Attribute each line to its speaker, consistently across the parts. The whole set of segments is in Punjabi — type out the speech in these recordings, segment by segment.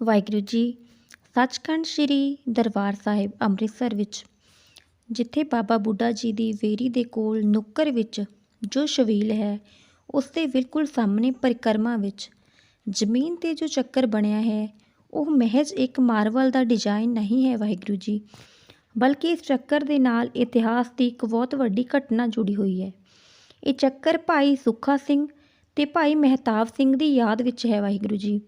Speaker 1: ਵਾਹਿਗੁਰੂ ਜੀ, ਸੱਚਖੰਡ ਸ੍ਰੀ ਦਰਬਾਰ ਸਾਹਿਬ ਅੰਮ੍ਰਿਤਸਰ ਵਿੱਚ, ਜਿੱਥੇ ਬਾਬਾ ਬੁੱਢਾ ਜੀ ਦੀ ਵੇਰੀ ਦੇ ਕੋਲ ਨੁੱਕਰ ਵਿੱਚ ਜੋ ਸ਼ਵੀਲ ਹੈ, ਉਸ ਦੇ ਬਿਲਕੁਲ ਸਾਹਮਣੇ ਪਰਿਕਰਮਾ ਵਿੱਚ, ਜ਼ਮੀਨ 'ਤੇ ਜੋ ਚੱਕਰ ਬਣਿਆ ਹੈ, ਉਹ ਮਹਿਜ਼ ਇੱਕ ਮਾਰਵਲ ਦਾ ਡਿਜ਼ਾਈਨ ਨਹੀਂ ਹੈ ਵਾਹਿਗੁਰੂ ਜੀ, ਬਲਕਿ ਇਸ ਚੱਕਰ ਦੇ ਨਾਲ ਇਤਿਹਾਸ ਦੀ ਇੱਕ ਬਹੁਤ ਵੱਡੀ ਘਟਨਾ ਜੁੜੀ ਹੋਈ ਹੈ। ਇਹ ਚੱਕਰ ਭਾਈ ਸੁੱਖਾ ਸਿੰਘ ਤੇ ਭਾਈ ਮਹਿਤਾਬ ਸਿੰਘ ਦੀ ਯਾਦ ਵਿੱਚ ਹੈ ਵਾਹਿਗੁਰੂ ਜੀ।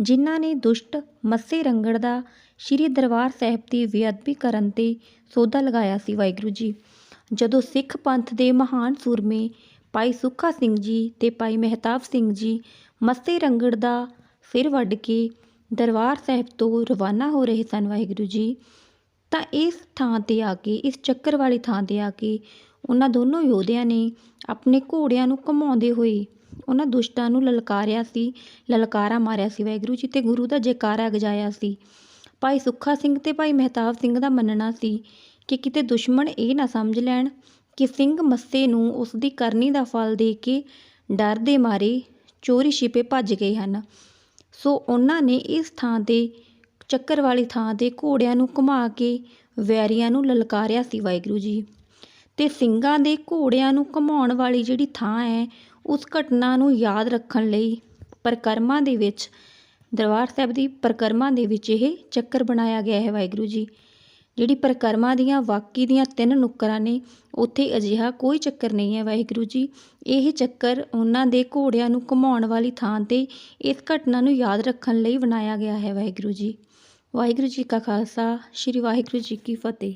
Speaker 1: ਜਿਨ੍ਹਾਂ ਨੇ ਦੁਸ਼ਟ ਮੱਸੇ ਰੰਗੜ ਦਾ ਸ਼੍ਰੀ ਦਰਬਾਰ ਸਾਹਿਬ ਦੀ ਬੇਅਦਬੀ ਕਰਨ 'ਤੇ ਸੌਦਾ ਲਗਾਇਆ ਸੀ ਵਾਹਿਗੁਰੂ ਜੀ। ਜਦੋਂ ਸਿੱਖ ਪੰਥ ਦੇ ਮਹਾਨ ਸੂਰਮੇ ਭਾਈ ਸੁੱਖਾ ਸਿੰਘ ਜੀ ਤੇ ਭਾਈ ਮਹਿਤਾਬ ਸਿੰਘ ਜੀ ਮੱਸੇ ਰੰਗੜ ਦਾ ਸਿਰ ਵੱਢ ਕੇ ਦਰਬਾਰ ਸਾਹਿਬ ਤੋਂ ਰਵਾਨਾ ਹੋ ਰਹੇ ਸਨ ਵਾਹਿਗੁਰੂ ਜੀ, ਤਾਂ ਇਸ ਥਾਂ 'ਤੇ ਆ ਕੇ, ਇਸ ਚੱਕਰ ਵਾਲੀ ਥਾਂ 'ਤੇ ਆ ਕੇ ਉਹਨਾਂ ਦੋਨੋਂ ਯੋਧਿਆਂ ਨੇ ਆਪਣੇ ਘੋੜਿਆਂ ਨੂੰ ਘੁਮਾਉਂਦੇ ਹੋਏ ਉਹਨਾਂ ਦੁਸ਼ਟਾਂ ਨੂੰ ਲਲਕਾਰਿਆ ਸੀ, ਲਲਕਾਰਾ ਮਾਰਿਆ ਸੀ ਵਾਹਿਗੁਰੂ ਜੀ ਤੇ ਗੁਰੂ ਦਾ ਜੈਕਾਰਾ ਗਜਾਇਆ ਸੀ। ਭਾਈ ਸੁੱਖਾ ਸਿੰਘ ਤੇ ਭਾਈ ਮਹਿਤਾਬ ਸਿੰਘ ਦਾ ਮੰਨਣਾ ਸੀ ਕਿ ਕਿਤੇ ਦੁਸ਼ਮਣ ਇਹ ਨਾ ਸਮਝ ਲੈਣ ਕਿ ਸਿੰਘ ਮੱਸੇ ਨੂੰ ਉਸ ਦੀ ਕਰਨੀ ਦਾ ਫਲ ਦੇ ਕੇ ਡਰ ਦੇ ਮਾਰੇ ਚੋਰੀ ਛਿਪੇ ਭੱਜ ਗਏ ਹਨ। ਸੋ ਉਹਨਾਂ ਨੇ ਇਸ ਥਾਂ 'ਤੇ, ਚੱਕਰ ਵਾਲੀ ਥਾਂ 'ਤੇ ਘੋੜਿਆਂ ਨੂੰ ਘੁਮਾ ਕੇ ਵੈਰੀਆਂ ਨੂੰ ਲਲਕਾਰਿਆ ਸੀ ਵਾਹਿਗੁਰੂ ਜੀ। ਤੇ ਸਿੰਘਾਂ ਦੇ ਘੋੜਿਆਂ ਨੂੰ ਘੁਮਾਉਣ ਵਾਲੀ ਜਿਹੜੀ ਥਾਂ ਹੈ ਉਸ ਘਟਨਾ ਨੂੰ ਯਾਦ ਰੱਖਣ ਲਈ ਪਰਿਕਰਮਾ ਦੇ ਵਿੱਚ, ਦਰਬਾਰ ਸਾਹਿਬ ਦੀ ਪਰਿਕਰਮਾ ਦੇ ਵਿੱਚ ਇਹ ਚੱਕਰ ਬਣਾਇਆ ਗਿਆ ਹੈ ਵਾਹਿਗੁਰੂ ਜੀ। ਜਿਹੜੀ ਪਰਿਕਰਮਾ ਦੀਆਂ, ਵਾਕੀ ਦੀਆਂ ਤਿੰਨ ਨੁੱਕਰਾਂ ਨੇ, ਉੱਥੇ ਅਜਿਹਾ ਕੋਈ ਚੱਕਰ ਨਹੀਂ ਹੈ ਵਾਹਿਗੁਰੂ ਜੀ। ਇਹ ਚੱਕਰ ਉਹਨਾਂ ਦੇ ਘੋੜਿਆਂ ਨੂੰ ਘੁਮਾਉਣ ਵਾਲੀ ਥਾਂ 'ਤੇ ਇਸ ਘਟਨਾ ਨੂੰ ਯਾਦ ਰੱਖਣ ਲਈ ਬਣਾਇਆ ਗਿਆ ਹੈ ਵਾਹਿਗੁਰੂ ਜੀ। ਵਾਹਿਗੁਰੂ ਜੀ ਕਾ ਖਾਲਸਾ, ਸ੍ਰੀ ਵਾਹਿਗੁਰੂ ਜੀ ਕੀ ਫਤਿਹ।